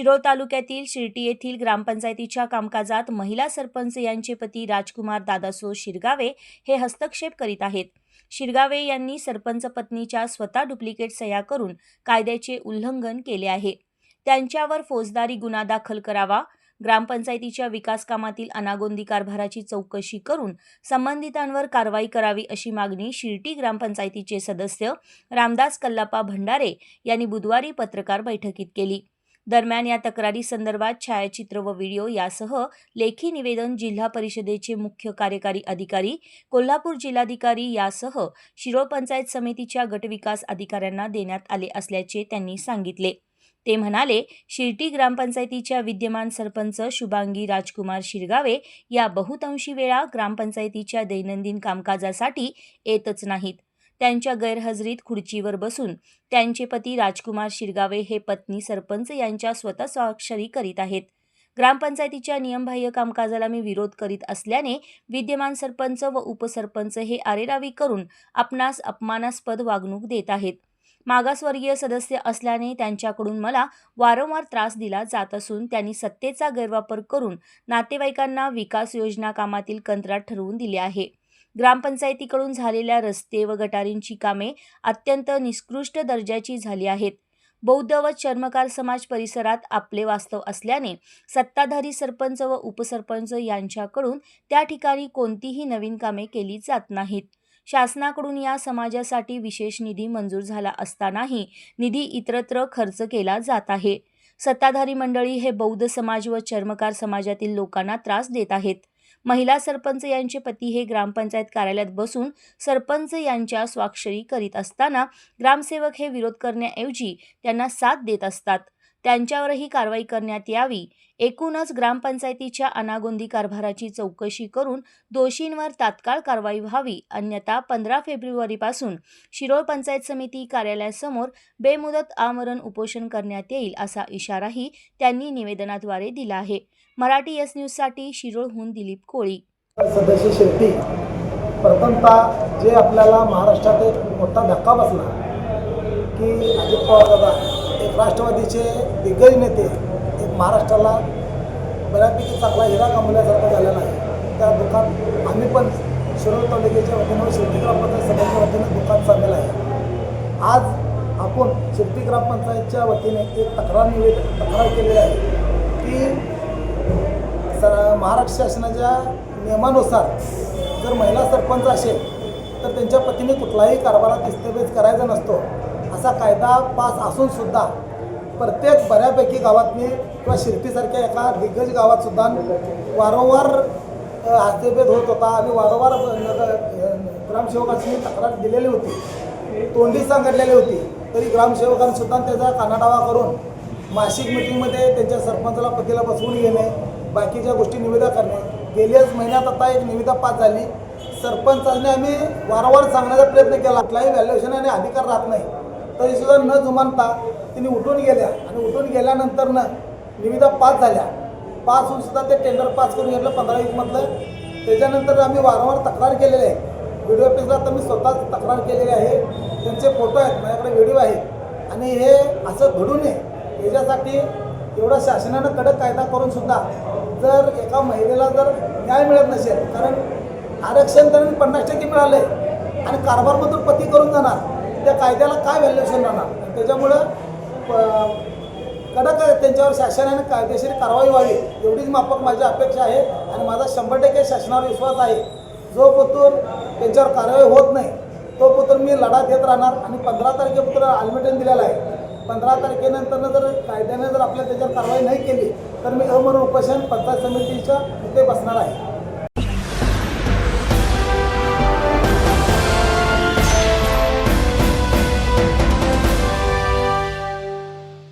शिरोळ तालुक्यातील शिर्टी येथील ग्रामपंचायतीच्या कामकाजात महिला सरपंच यांचे पती राजकुमार दादासो शिरगावे हे हस्तक्षेप करीत आहेत. शिरगावे यांनी सरपंच पत्नीच्या स्वतः डुप्लिकेट सह्या करून कायद्याचे उल्लंघन केले आहे. त्यांच्यावर फौजदारी गुन्हा दाखल करावा ग्रामपंचायतीच्या विकास कामातील अनागोंदी कारभाराची चौकशी करून संबंधितांवर कारवाई करावी अशी मागणी शिर्टी ग्रामपंचायतीचे सदस्य रामदास कल्लापा भंडारे यांनी बुधवारी पत्रकार बैठकीत केली. दरम्यान या तक्रारी संदर्भात छायाचित्र व व्हिडिओ यासह लेखी निवेदन जिल्हा परिषदेचे मुख्य कार्यकारी अधिकारी कोल्हापूर जिल्हाधिकारी यासह शिरोळ पंचायत समितीच्या गटविकास अधिकाऱ्यांना देण्यात आले असल्याचे त्यांनी सांगितले. ते म्हणाले शिर्टी ग्रामपंचायतीच्या विद्यमान सरपंच शुभांगी राजकुमार शिरगावे या बहुतांशी वेळा ग्रामपंचायतीच्या दैनंदिन कामकाजासाठी येतच नाहीत. त्यांच्या गैरहजेरीत खुर्चीवर बसून त्यांचे पती राजकुमार शिरगावे हे पत्नी सरपंच यांच्या स्वतः स्वाक्षरी करीत आहेत. ग्रामपंचायतीच्या नियमबाह्य कामकाजाला मी विरोध करीत असल्याने विद्यमान सरपंच व उपसरपंच हे आरेरावी करून आपणास अपमानास्पद वागणूक देत आहेत. मागासवर्गीय सदस्य असल्याने त्यांच्याकडून मला वारंवार त्रास दिला जात असून त्यांनी सत्तेचा गैरवापर करून नातेवाईकांना विकास योजना कामातील कंत्राट ठरवून दिले आहे. ग्रामपंचायतीकडून झालेल्या रस्ते व गटारींची कामे अत्यंत निकृष्ट दर्जाची झाली आहेत. बौद्ध व चर्मकार समाज परिसरात आपले वास्तव असल्याने सत्ताधारी सरपंच व उपसरपंच यांच्याकडून त्या ठिकाणी कोणतीही नवीन कामे केली जात नाहीत. शासनाकडून या समाजासाठी विशेष निधी मंजूर झाला असतानाही निधी इतरत्र खर्च केला जात आहे. सत्ताधारी मंडळी हे बौद्ध समाज व चर्मकार समाजातील लोकांना त्रास देत आहेत. महिला सरपंच यांचे पती हे ग्रामपंचायत कार्यालयात बसून सरपंच यांच्या स्वाक्षरी करीत असताना ग्रामसेवक हे विरोध करण्याऐवजी त्यांना साथ देत असतात. त्यांच्यावरही कारवाई करण्यात यावी. एकूणच ग्रामपंचायतीच्या अनागोंदी कारभाराची चौकशी करून दोषींवर तात्काळ कारवाई व्हावी. अन्यथा पंधरा फेब्रुवारीपासून शिरोळ पंचायत समिती कार्यालयासमोर बेमुदत आमरण उपोषण करण्यात येईल असा इशाराही त्यांनी निवेदनाद्वारे दिला आहे. मराठी एस न्यूजसाठी शिरोळहून दिलीप कोळी. सदस्य शेट्टी प्रथमतः जे आपल्याला महाराष्ट्रात एक मोठा धक्का बसला की अजित पवार दादा राष्ट्रवादीचे दिग्गज नेते एक महाराष्ट्राला बऱ्यापैकी चांगला हिरा कमवल्यासारखं झालेला आहे त्या दुकान आम्ही पण शिरोळ तालुक्याच्या वतीनं शिर्टी ग्रामपंचायत सभेच्या वतीनं दुकान चाललेलं आहे. आज आपण शिर्टी ग्रामपंचायतच्या वतीने एक तक्रार निवेद तक्रार केलेली आहे. की सर महाराष्ट्र शासनाच्या नियमानुसार जर महिला सरपंच असेल तर त्यांच्या पतीने कुठलाही कारभारात इस्तेबेज करायचा नसतो. असा कायदा पास असूनसुद्धा प्रत्येक बऱ्यापैकी गावातनी किंवा शिर्टीसारख्या एका दिग्गज गावात सुद्धा वारंवार हस्तेभेद हस्तभेद होत होता. आणि वारंवार ग्रामसेवकांची नगर- तक्रार दिलेली होती. तोंडी सांगितलेली होती. तरी ग्रामसेवकांसुद्धा त्याचा कानाडावा करून मासिक मिटिंगमध्ये त्यांच्या सरपंचाला पतीला बसवून घेणे बाकीच्या गोष्टी निविदा करणे. गेल्याच महिन्यात आता एक निविदा पास झाली. सरपंचाने आम्ही वारंवार सांगण्याचा प्रयत्न केला. कुठलाही व्हॅल्युएशन आणि अधिकार राहत नाही. तरी सुद्धा न जुमानता तिने उठून गेल्या. आणि उठून गेल्यानंतर न निविदा पास झाल्या. पास होऊन सुद्धा ते टेंडर पास करून घेतलं पंधरा वीकमधलं त्याच्यानंतर आम्ही वारंवार तक्रार केलेली आहे. व्हिडिओ ऑफिसला तर मी स्वतःच तक्रार केलेली आहे. त्यांचे फोटो आहेत माझ्याकडे व्हिडिओ आहेत. आणि हे असं घडू नये. याच्यासाठी एवढा शासनानं कडक कायदा करून सुद्धा जर एका महिलेला जर न्याय मिळत नसेल कारण आरक्षण तर पन्नास टक्के मिळालं आहे आणि कारभारमधून पती करून जाणार. त्या कायद्याला काय व्हॅल्युएशन राहणार? त्याच्यामुळं प- कडक त्यांच्यावर शासनाने कायदेशीर कारवाई व्हावी एवढीच माफक माझी अपेक्षा आहे आणि माझा शंभर टक्के शासनावर विश्वास आहे. जो पुतूर त्यांच्यावर कारवाई होत नाही तो पुत्र मी लढा देत राहणार आणि पंधरा तारखेपुत्र अल्मिटन दिलेला आहे. पंधरा तारखेनंतरनं जर कायद्याने जर आपल्या त्याच्यावर कारवाई नाही केली तर मी अमरण उपोषण पंचायत समितीच्या इथे बसणार आहे.